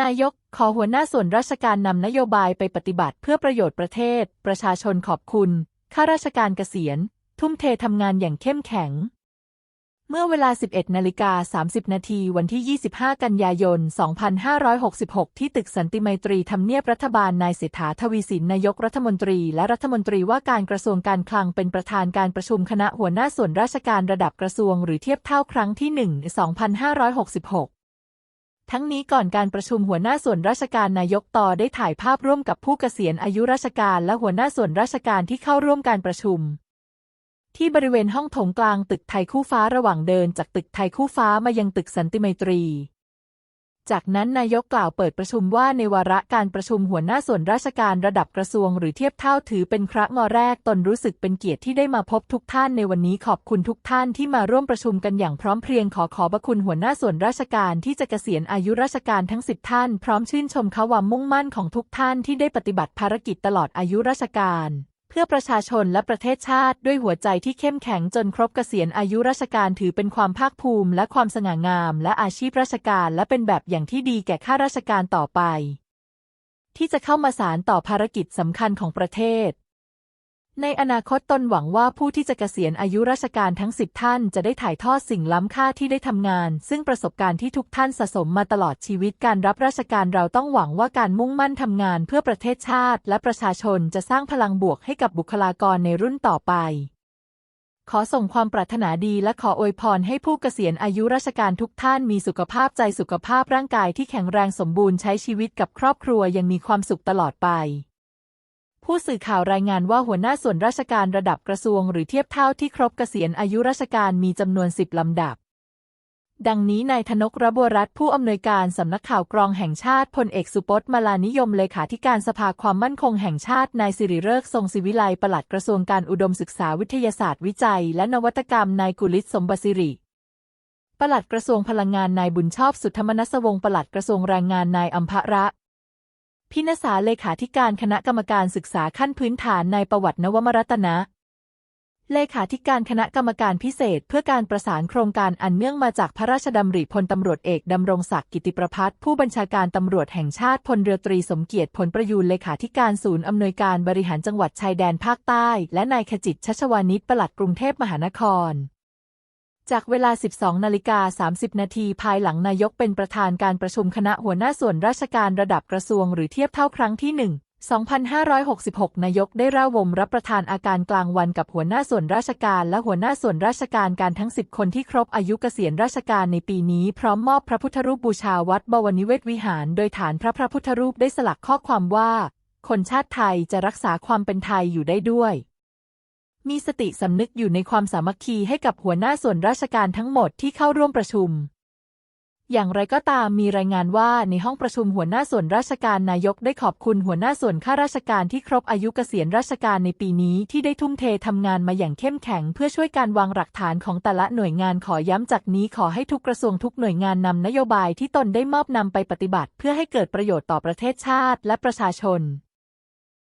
นายกขอหัวหน้าส่วนราชการนำนโยบายไปปฏิบัติเพื่อประโยชน์ประเทศ ประชาชนขอบคุณ ข้าราชการเกษียณ ทุ่มเททำงานอย่างเข้มแข็ง เมื่อเวลา 11นาฬิกา30 นาทีวันที่ 25 กันยายน 2566 ที่ตึกสันติไมตรีทำเนียบรัฐบาลนายเศรษฐาทวีสินนายกรัฐมนตรี และรัฐมนตรีว่าการกระทรวงการคลังเป็นประธานการประชุมคณะหัวหน้าส่วนราชการระดับกระทรวง หรือเทียบเท่าครั้งที่ 1 2566 ทั้งนี้ก่อนการประชุมหัวหน้าส่วนราชการนายกต่อได้ถ่ายภาพร่วมกับผู้เกษียณอายุราชการและหัวหน้าส่วนราชการที่เข้าร่วมการประชุม ที่บริเวณห้องโถงกลางตึกไทยคู่ฟ้าระหว่างเดินจากตึกไทยคู่ฟ้ามายังตึกสันติไมตรี จากนั้นนายกกล่าวเปิดประชุมว่าในวาระการประชุมหัวหน้าส่วนราชการระดับกระทรวงหรือเทียบเท่าถือเป็นครั้งแรกตนรู้สึกเป็นเกียรติที่ได้มาพบทุกท่านในวันนี้ขอบคุณทุกท่านที่มาร่วมประชุมกันอย่างพร้อมเพรียงขอขอบคุณหัวหน้าส่วนราชการที่จะเกษียณอายุราชการทั้งสิบท่าน พร้อมชื่นชมความมุ่งมั่นของทุกท่านที่ได้ปฏิบัติภารกิจตลอดอายุราชการ เพื่อประชาชนและประเทศชาติด้วยหัวใจที่เข้มแข็งจนครบเกษียณอายุราชการถือเป็นความภาคภูมิ และความสง่างาม และอาชีพราชการ และเป็นแบบอย่างที่ดีแก่ข้าราชการต่อไป ที่จะเข้ามาสารต่อภารกิจสำคัญของประเทศ ในอนาคตตนหวังว่าผู้ที่จะเกษียณอายุราชการทั้งสิบท่านจะได้ถ่ายทอดสิ่งล้ำค่าที่ได้ทำงาน ซึ่งประสบการณ์ที่ทุกท่านสะสมมาตลอดชีวิตการรับราชการเราต้องหวังว่าการมุ่งมั่นทำงานเพื่อประเทศชาติ และประชาชนจะสร้างพลังบวกให้กับบุคลากรในรุ่นต่อไป ขอส่งความปรารถนาดีและขออวยพรให้ผู้เกษียณอายุราชการทุกท่านมีสุขภาพใจสุขภาพร่างกายที่แข็งแรงสมบูรณ์ใช้ชีวิตกับครอบครัวยังมีความสุขตลอดไป ผู้สื่อข่าวรายงานว่าหัวหน้าส่วนราชการระดับกระทรวงหรือเทียบเท่าที่ครบเกษียณอายุราชการมีจำนวนสิบลำดับ ดังนี้นายธนกรบัวรัตน์ผู้อำนวยการสำนักข่าวกรองแห่งชาติพลเอกสุพจน์มาลานิยมเลขาธิการสภาความมั่นคงแห่งชาตินายสิริเริกทรงศิวิไลปลัดกระทรวงการอุดมศึกษาวิทยาศาสตร์วิจัย และนวัตกรรมนายกุลิศสมบัติสิริปลัดกระทรวงพลังงานนายบุญชอบสุธรรมนัสวงศ์ปลัดกระทรวงแรงงานนายอัมภระ พินษาเลขาธิการคณะกรรมการศึกษาขั้นพื้นฐานในประวัตินวมรัตนะ เลขาธิการคณะกรรมการพิเศษเพื่อการประสานโครงการอันเนื่องมาจากพระราชดำริพลตำรวจเอกดำรงศักดิ์กิติประพัฒน์ผู้บัญชาการตำรวจแห่งชาติพลเรือตรีสมเกียรติผลประยูนเลขาธิการศูนย์อำนวยการบริหารจังหวัดชายแดนภาคใต้ และนายขจิตชัชวานิชปลัดกรุงเทพมหานคร จากเวลา 12 นาฬิกา 30 นาที ภายหลังนายกเป็นประธานการประชุมคณะหัวหน้าส่วนราชการระดับกระทรวงหรือเทียบเท่าครั้งที่ 1 2566 นายกได้ร่าวมรับประทานอาการกลางวันกับหัวหน้าส่วนราชการและหัวหน้าส่วนราชการการทั้ง 10 คนที่ครบอายุเกษียณราชการในปีนี้ พร้อมมอบพระพุทธรูปบูชาวัดบวรนิเวศวิหาร โดยฐานพระพระพุทธรูปได้สลักข้อความว่า คนชาติไทยจะรักษาความเป็นไทยอยู่ได้ด้วย มีสติสำนึกอยู่ในความสามัคคีให้กับหัวหน้าส่วนราชการทั้งหมดที่เข้าร่วมประชุม อย่างไรก็ตามมีรายงานว่าในห้องประชุมหัวหน้าส่วนราชการนายกได้ขอบคุณหัวหน้าส่วนข้าราชการที่ครบอายุเกษียณราชการในปีนี้ที่ได้ทุ่มเททำงานมาอย่างเข้มแข็ง เพื่อช่วยการวางหลักฐานของแต่ละหน่วยงานขอย้ำจากนี้ขอให้ทุกกระทรวงทุกหน่วยงานนำนโยบายที่ตนได้มอบนำไปปฏิบัติ เพื่อให้เกิดประโยชน์ต่อประเทศชาติและประชาชน